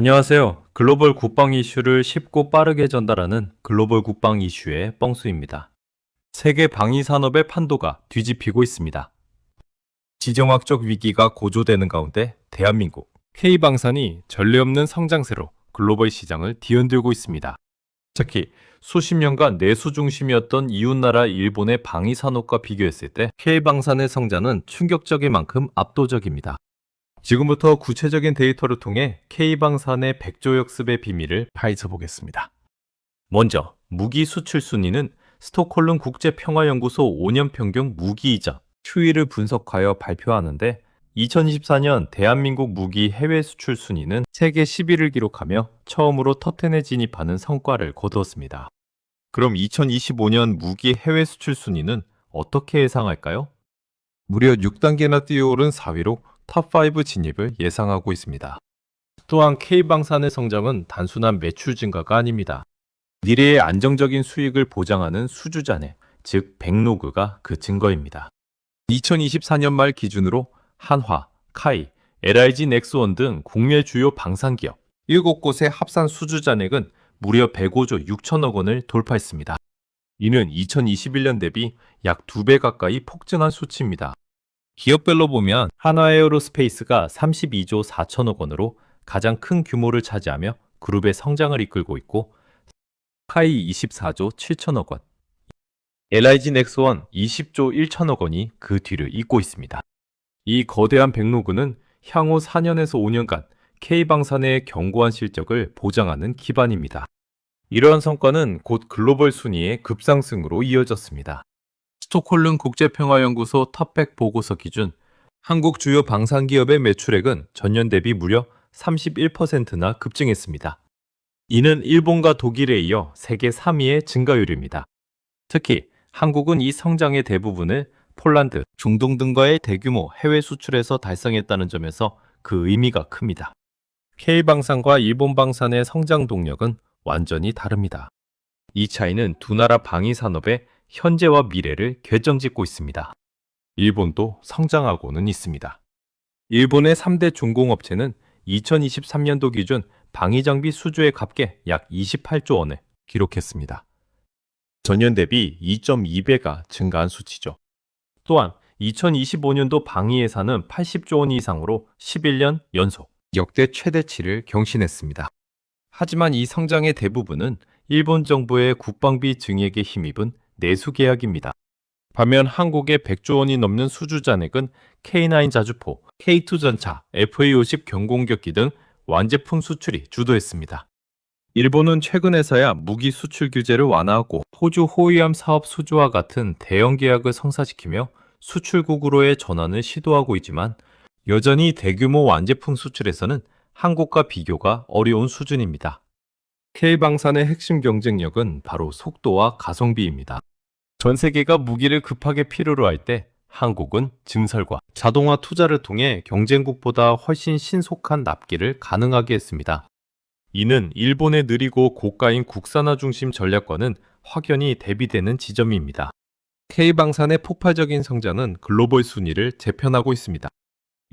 안녕하세요. 글로벌 국방 이슈를 쉽고 빠르게 전달하는 글로벌 국방 이슈의 뻥수입니다. 세계 방위 산업의 판도가 뒤집히고 있습니다. 지정학적 위기가 고조되는 가운데 대한민국 K방산이 전례 없는 성장세로 글로벌 시장을 뒤흔들고 있습니다. 특히 수십 년간 내수 중심이었던 이웃나라 일본의 방위 산업과 비교했을 때 K방산의 성장은 충격적일 만큼 압도적입니다. 지금부터 구체적인 데이터를 통해 K방산의 백조 역습의 비밀을 파헤쳐 보겠습니다. 먼저 무기 수출 순위는 스톡홀름 국제평화연구소 5년 평균 무기 이자 추이를 분석하여 발표하는데 2024년 대한민국 무기 해외 수출 순위는 세계 10위를 기록하며 처음으로 터텐에 진입하는 성과를 거두었습니다. 그럼 2025년 무기 해외 수출 순위는 어떻게 예상할까요? 무려 6단계나 뛰어오른 4위로 탑5 진입을 예상하고 있습니다. 또한 K방산의 성장은 단순한 매출 증가가 아닙니다. 미래의 안정적인 수익을 보장하는 수주자네, 즉 백로그가 그 증거입니다. 2024년 말 기준으로 한화, 카이, LIG 넥스원 등 국내 주요 방산기업 7곳의 합산 수주잔액은 무려 105조 6천억 원을 돌파했습니다. 이는 2021년 대비 약 2배 가까이 폭증한 수치입니다. 기업별로 보면 한화에어로스페이스가 32조 4천억 원으로 가장 큰 규모를 차지하며 그룹의 성장을 이끌고 있고 카이 24조 7천억 원, LIG 넥스원 20조 1천억 원이 그 뒤를 잇고 있습니다. 이 거대한 백로그는 향후 4년에서 5년간 K방산의 견고한 실적을 보장하는 기반입니다. 이러한 성과는 곧 글로벌 순위의 급상승으로 이어졌습니다. 스톡홀름 국제평화연구소 탑100 보고서 기준 한국 주요 방산기업의 매출액은 전년 대비 무려 31%나 급증했습니다. 이는 일본과 독일에 이어 세계 3위의 증가율입니다. 특히 한국은 이 성장의 대부분을 폴란드, 중동 등과의 대규모 해외 수출에서 달성했다는 점에서 그 의미가 큽니다. K방산과 일본방산의 성장 동력은 완전히 다릅니다. 이 차이는 두 나라 방위 산업의 현재와 미래를 결정짓고 있습니다. 일본도 성장하고는 있습니다. 일본의 3대 중공업체는 2023년도 기준 방위장비 수주의 값계 약 28조 원을 기록했습니다. 전년 대비 2.2배가 증가한 수치죠. 또한 2025년도 방위 예산은 80조 원 이상으로 11년 연속 역대 최대치를 경신했습니다. 하지만 이 성장의 대부분은 일본 정부의 국방비 증액에 힘입은 내수 계약입니다. 반면 한국의 100조 원이 넘는 수주 잔액은 K9 자주포, K2 전차, FA50 경공격기 등 완제품 수출이 주도했습니다. 일본은 최근에서야 무기 수출 규제를 완화하고 호주 호위함 사업 수주와 같은 대형 계약을 성사시키며 수출국으로의 전환을 시도하고 있지만 여전히 대규모 완제품 수출에서는 한국과 비교가 어려운 수준입니다. K방산의 핵심 경쟁력은 바로 속도와 가성비입니다. 전 세계가 무기를 급하게 필요로 할 때 한국은 증설과 자동화 투자를 통해 경쟁국보다 훨씬 신속한 납기를 가능하게 했습니다. 이는 일본의 느리고 고가인 국산화 중심 전략과는 확연히 대비되는 지점입니다. K방산의 폭발적인 성장은 글로벌 순위를 재편하고 있습니다.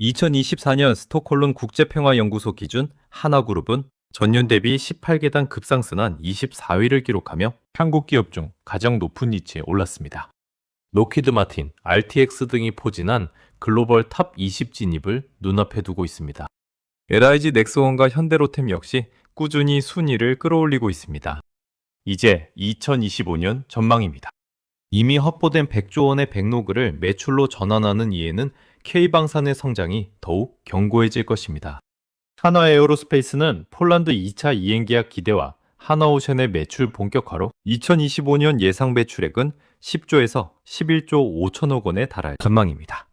2024년 스톡홀름 국제평화연구소 기준 하나그룹은 전년 대비 18계단 급상승한 24위를 기록하며 한국 기업 중 가장 높은 위치에 올랐습니다. 로키드 마틴, RTX 등이 포진한 글로벌 탑 20 진입을 눈앞에 두고 있습니다. LIG 넥스원과 현대로템 역시 꾸준히 순위를 끌어올리고 있습니다. 이제 2025년 전망입니다. 이미 확보된 100조 원의 백로그를 매출로 전환하는 이에는 K방산의 성장이 더욱 견고해질 것입니다. 한화 에어로스페이스는 폴란드 2차 이행 계약 기대와 하나오션의 매출 본격화로 2025년 예상 매출액은 10조에서 11조 5천억 원에 달할 전망입니다.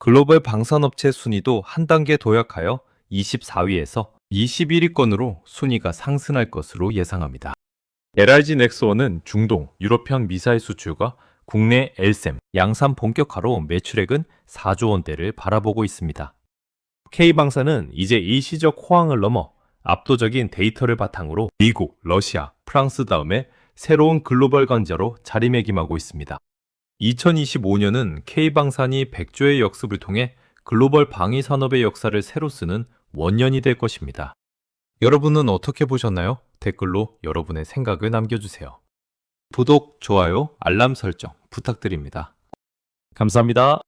글로벌 방산업체 순위도 한 단계 도약하여 24위에서 21위권으로 순위가 상승할 것으로 예상합니다. LIG 넥스원은 중동, 유럽형 미사일 수출과 국내 LSM, 양산 본격화로 매출액은 4조 원대를 바라보고 있습니다. K방산은 이제 일시적 호황을 넘어 압도적인 데이터를 바탕으로 미국, 러시아, 프랑스 다음에 새로운 글로벌 강자로 자리매김하고 있습니다. 2025년은 K방산이 100조의 역습을 통해 글로벌 방위 산업의 역사를 새로 쓰는 원년이 될 것입니다. 여러분은 어떻게 보셨나요? 댓글로 여러분의 생각을 남겨주세요. 구독, 좋아요, 알람 설정 부탁드립니다. 감사합니다.